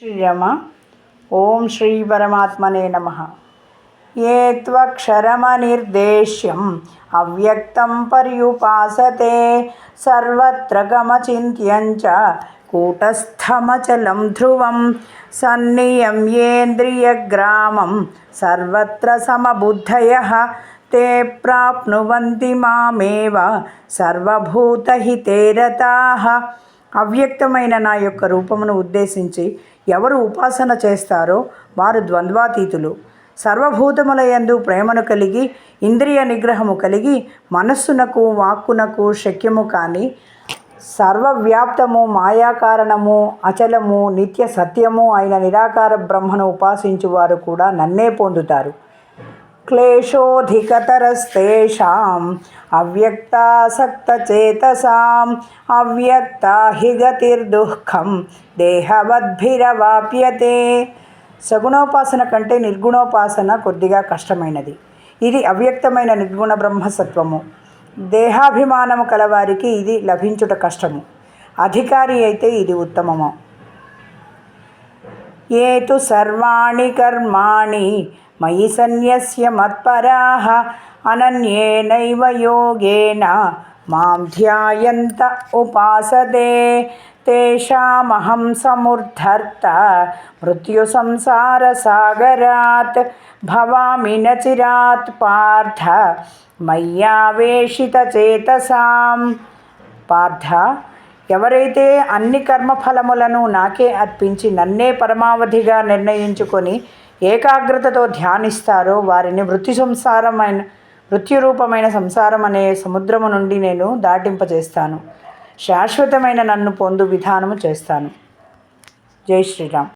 శ్రీరమ. ఓం శ్రీ పరమాత్మనే నమ. ఏ త్వక్షరమనిర్దేశ్యం అవ్యక్తం పర్యుపాసతే సర్వత్ర గమచింత్యం చ కూటస్థమచలం ధ్రువం సన్నియమ్యేంద్రియగ్రామం సర్వత్ర సమబుద్ధయ తే ప్రాప్నువంతి మామేవ సర్వభూతహితే రతాః. అవ్యక్తమైన నా యొక్క రూపమును ఉద్దేశించి ఎవరు ఉపాసన చేస్తారో వారు ద్వంద్వాతీతులు. సర్వభూతముల యందు ప్రేమను కలిగి ఇంద్రియ నిగ్రహము కలిగి మనస్సునకు వాక్కునకు శక్యము కానీ సర్వవ్యాప్తము మాయాకారణము అచలము నిత్య సత్యము అయిన నిరాకార బ్రహ్మను ఉపాసించువారు కూడా నన్నే పొందుతారు. క్లేశోధికతరస్తేషాం అవ్యక్తాసక్తచేతసాం అవ్యక్తా హి గతిర్దుఃఖం దేహవద్భిరవాప్యతే సగుణోపాసన కంటే నిర్గుణోపాసన కొద్దిగా కష్టమైనది. ఇది అవ్యక్తమైన నిర్గుణ బ్రహ్మసత్వము. దేహాభిమానము కలవారికి ఇది లభించుట కష్టము. అధికారి అయితే ఇది ఉత్తమము. ఏ తు సర్వాణి కర్మాణి మయి సన్యస్య మత్పరాः అనన్యేనైవ యోగేన మాం ధ్యాయంత ఉపాసదే తేషామహం సముద్ధర్త సాగరాత్ భవామి నచిరాత్ చిరాత్ పార్థ మయ్యావేషితచేతసాం పార్థ ఎవరైతే అన్ని కర్మఫలములను నాకే అర్పించి నన్నే పరమావధిగా నిర్ణయించుకొని ఏకాగ్రతతో ధ్యానిస్తారో వారిని వృత్తి సంసారమైన మృత్యురూపమైన సంసారం అనే సముద్రము నుండి నేను దాటింపజేస్తాను. శాశ్వతమైన నన్ను పొందు విధానము చేస్తాను. జై శ్రీరామ్.